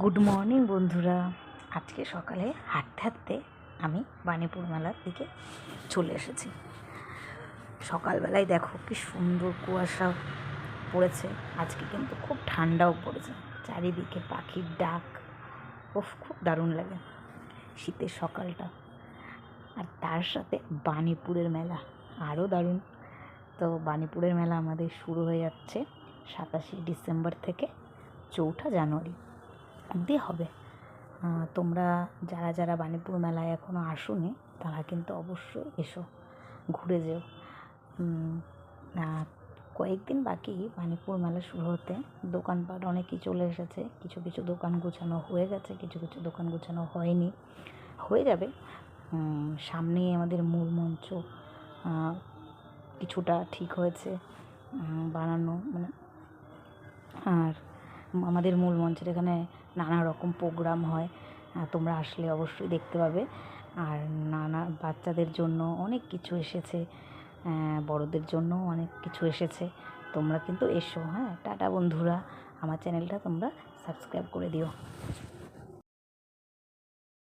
Good morning বন্ধুরা। আজকে সকালে হাঁটতে হাঁটতে আমি বাণীপুর মেলার দিকে চলে এসেছি। সকালবেলায় দেখো কি সুন্দর কুয়াশা পড়েছে। আজকে কিন্তু খুব ঠান্ডাও পড়েছে। চারিদিকে পাখির ডাক। ওফ খুব দারুণ লাগে শীতের সকালটা। আর তার সাথে বাণীপুরের মেলা আরও দারুণ। তো বাণীপুরের মেলা আমাদের শুরু হয়ে যাচ্ছে সাতাশে ডিসেম্বর থেকে চৌঠা জানুয়ারি। অবধি হবে। তোমরা যারা যারা বাণীপুর মেলায় এখনও আসোনি তারা কিন্তু অবশ্যই এসো ঘুরে যেও। কয়েকদিন বাকি বাণীপুর মেলা শুরু হতে দোকানপাট অনেকই চলে এসেছে। কিছু কিছু দোকান গোছানো হয়ে গেছে কিছু কিছু দোকান গোছানো হয়নি। হয়ে যাবে। উম, সামনেই আমাদের মূল মঞ্চ কিছুটা ঠিক হয়েছে বানানো মানে আর আমাদের মূল মঞ্চের এখানে নানা রকম প্রোগ্রাম হয় তোমরা আসলে অবশ্যই দেখতে পাবে। আর নানা বাচ্চাদের জন্য অনেক কিছু এসেছে বড়দের জন্য অনেক কিছু এসেছে। তোমরা কিন্তু এসো হ্যাঁ। টাটা বন্ধুরা, আমার চ্যানেলটা তোমরা সাবস্ক্রাইব করে দিও।